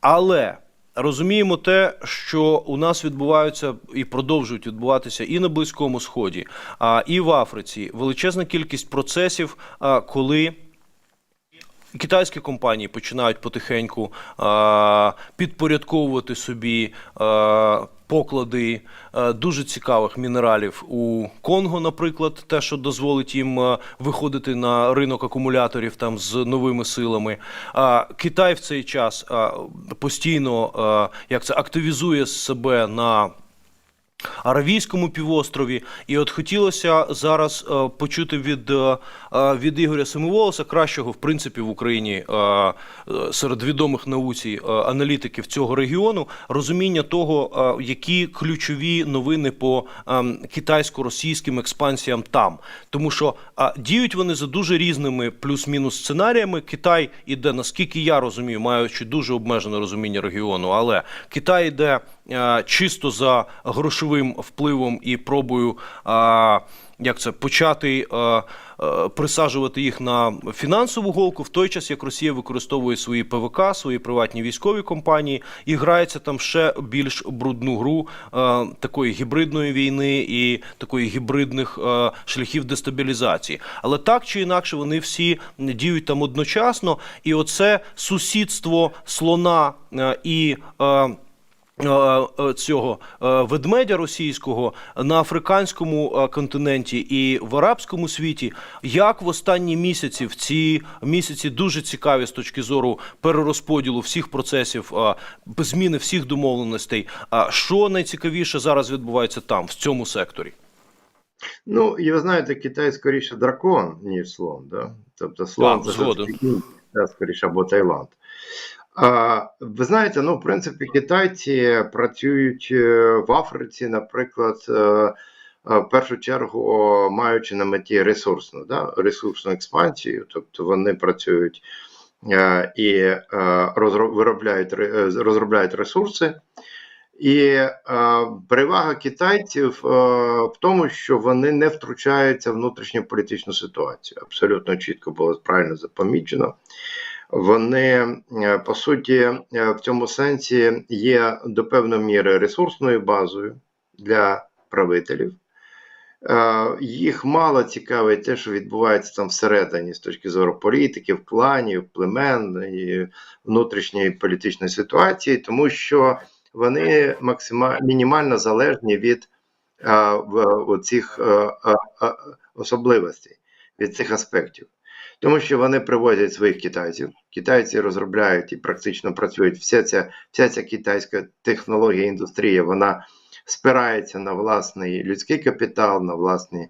Але розуміємо те, що у нас відбуваються і продовжують відбуватися і на Близькому Сході, і в Африці величезна кількість процесів, коли. Китайські компанії починають потихеньку а, підпорядковувати собі а, поклади а, дуже цікавих мінералів у Конго, наприклад, те, що дозволить їм а, виходити на ринок акумуляторів там з новими силами. А, Китай в цей час а, постійно а, як це активізує себе на Аравійському півострові, і от хотілося зараз е, почути від, е, е, від Ігоря Семиволоса, кращого в принципі в Україні серед відомих науці аналітиків цього регіону, розуміння того, які ключові новини по китайсько-російським експансіям там, тому що діють вони за дуже різними плюс-мінус сценаріями. Китай іде, наскільки я розумію, маючи дуже обмежене розуміння регіону, але Китай іде чисто за грошовим впливом і пробою. е, Як це почати е, е, присаджувати їх на фінансову голку в той час, як Росія використовує свої ПВК, свої приватні військові компанії і грається там ще більш брудну гру е, такої гібридної війни і такої гібридних е, шляхів дестабілізації. Але так чи інакше вони всі діють там одночасно, і оце сусідство слона е, і. е, е, е, цього е, ведмедя російського на африканському е, континенті і в арабському світі, як в останні місяці, в ці місяці дуже цікаві з точки зору перерозподілу всіх процесів, е, зміни всіх домовленостей. А що найцікавіше зараз відбувається там, в цьому секторі? Ну, і ви знаєте, Китай скоріше дракон, ніж слон. Да? Тобто слон це скоріше або Таїланд. Ви знаєте, ну, в принципі, китайці працюють е, в Африці, наприклад, е, е, в першу чергу маючи на меті ресурсну, да? ресурсну експансію, тобто вони працюють і виробляють, е, розробляють ресурси. І перевага китайців в тому, що вони не втручаються в внутрішню політичну ситуацію. Абсолютно чітко було правильно запомічено. Вони, е, по суті, е, в цьому сенсі є до певної міри ресурсною базою для правителів. Е, Їх мало цікавить те, що відбувається там всередині з точки зору політиків, кланів, племен і внутрішньої політичної ситуації, тому що вони максимально мінімально залежні від цих особливостей, від цих аспектів. Тому що вони привозять своїх китайців, китайці розробляють і практично працюють. Вся ця, вся ця китайська технологія, індустрія, вона спирається на власний людський капітал, на власні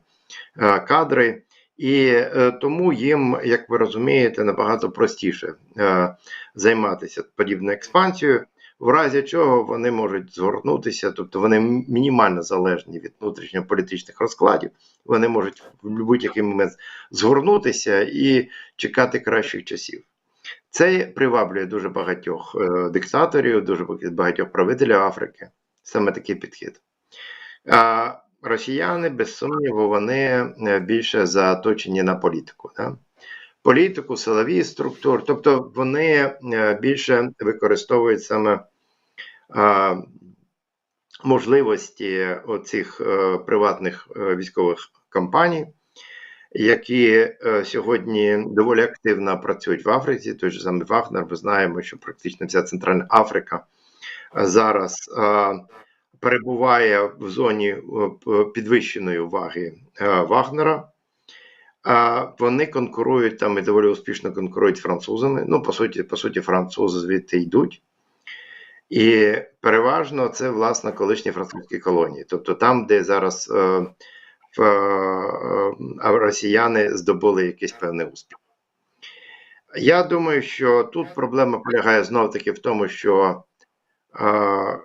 е, кадри. І е, тому їм, як ви розумієте, набагато простіше е, займатися подібною експансією, в разі чого вони можуть згорнутися, тобто вони мінімально залежні від внутрішньополітичних розкладів, вони можуть в будь-який момент згорнутися і чекати кращих часів. Це приваблює дуже багатьох е, диктаторів, дуже багатьох правителів Африки. Саме такий підхід. А росіяни, без сумніву, вони е, більше заточені на політику. Да? Політику, силові структури, тобто вони е, більше використовують саме можливості оцих е, приватних е, військових компаній, які сьогодні доволі активно працюють в Африці. Той же самий Вагнер, ми знаємо, що практично вся Центральна Африка зараз перебуває в зоні підвищеної уваги Вагнера. А вони конкурують там і доволі успішно конкурують французами. Ну, по суті, по суті, французи звідти йдуть. І переважно це власне колишні французькі колонії, тобто там, де зараз е, в, е, росіяни здобули якийсь певний успіх. Я думаю, що тут проблема полягає знов таки в тому, що е,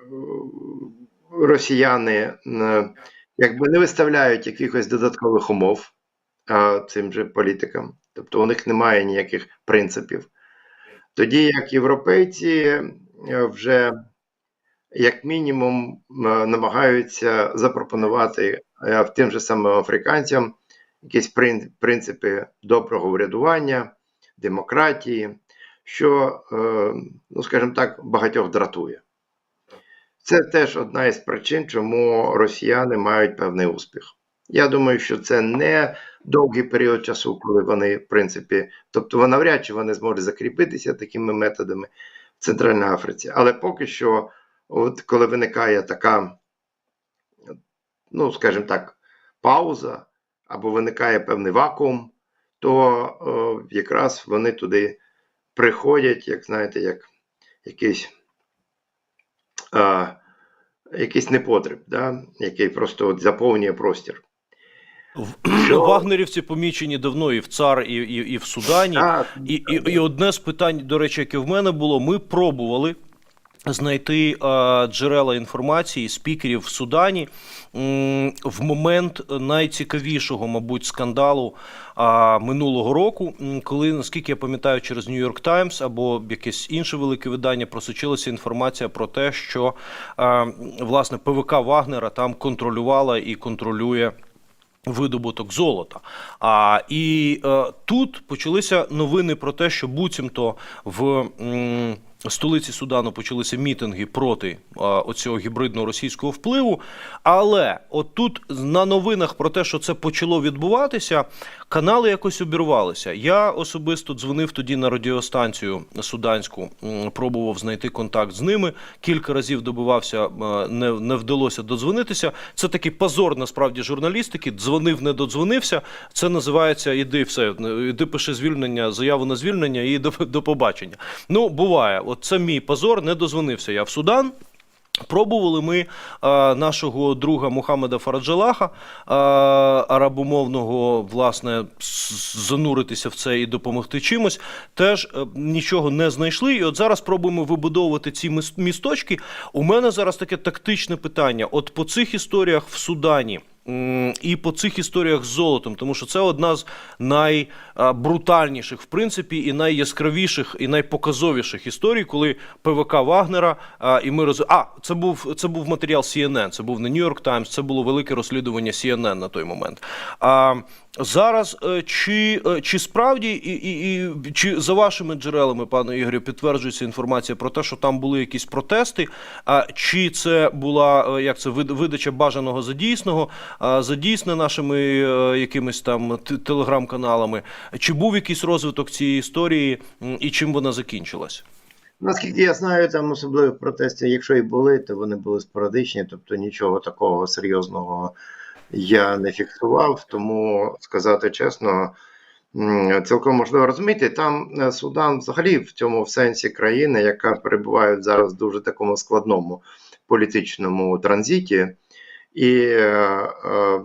росіяни е, якби не виставляють якихось додаткових умов е, цим же політикам, тобто у них немає ніяких принципів. Тоді як європейці е, вже як мінімум е, намагаються запропонувати е, тим же самим африканцям якісь принципи доброго врядування, демократії, що, ну скажімо так, багатьох дратує. Це теж одна із причин, чому росіяни мають певний успіх. Я думаю, що це не довгий період часу, коли вони, в принципі, тобто навряд чи вони зможуть закріпитися такими методами в Центральній Африці. Але поки що, от коли виникає така, ну скажімо так, пауза або виникає певний вакуум, то о, якраз вони туди приходять, як знаєте, як якийсь, а, якийсь непотріб, да? який просто от заповнює простір. Вагнерівці помічені давно і в ЦАР, і, і, і в Судані. І, і, і одне з питань, до речі, яке в мене було, ми пробували. Знайти е, джерела інформації спікерів в Судані м, в момент найцікавішого, мабуть, скандалу а, минулого року, коли, наскільки я пам'ятаю, через Нью-Йорк Таймс або якесь інше велике видання просочилася інформація про те, що е, власне ПВК Вагнера там контролювала і контролює видобуток золота. А і е, тут почалися новини про те, що буцімто в м, столиці Судану почалися мітинги проти оцього гібридного російського впливу. Але от тут на новинах про те, що це почало відбуватися, канали якось обірвалися. Я особисто дзвонив тоді на радіостанцію суданську, пробував знайти контакт з ними. Кілька разів добивався, не, не вдалося додзвонитися. Це такий позор насправді журналістики. Дзвонив, не додзвонився. Це називається іди все, іди пиши звільнення, заяву на звільнення і до, до побачення. Ну, буває, от це мій позор, не дозвонився я в Судан. Пробували ми е, нашого друга Мухаммеда Фараджалаха, е, арабомовного, власне, зануритися в це і допомогти чимось. Теж е, нічого не знайшли. І от зараз пробуємо вибудовувати ці міс- місточки. У мене зараз таке тактичне питання: от по цих історіях в Судані. І по цих історіях з золотом, тому що це одна з найбрутальніших, в принципі, і найяскравіших, і найпоказовіших історій, коли ПВК Вагнера, і ми роз... А, це був це був матеріал CNN, це був не New York Times, це було велике розслідування CNN на той момент. А зараз е, чи, е, чи справді і, і, і чи за вашими джерелами, пане Ігорю, підтверджується інформація про те, що там були якісь протести? А чи це була е, як це вид- видача бажаного за дійсного, за дійсне нашими якимись там телеграм-каналами? Чи був якийсь розвиток цієї історії і чим вона закінчилась? Наскільки я знаю, там особливих протестів, якщо і були, то вони були спорадичні, тобто нічого такого серйозного я не фіксував. Тому сказати чесно, цілком можливо розуміти. Там е, Судан взагалі в цьому в сенсі країни, яка перебуває зараз в дуже такому складному політичному транзиті, і е, е,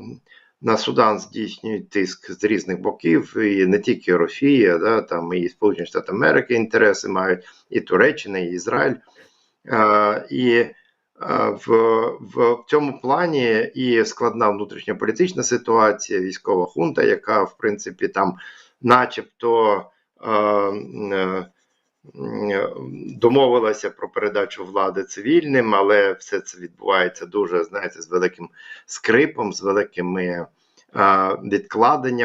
на Судан здійснюють тиск з різних боків, і не тільки Росія, да, там і Сполучені Штати Америки інтереси мають, і Туреччина, і Ізраїль. Е, і в, в цьому плані і складна внутрішньополітична ситуація, військова хунта, яка, в принципі, там, начебто, е, е, домовилася про передачу влади цивільним, але все це відбувається дуже, знаєте, з великим скрипом, з великими е, відкладеннями.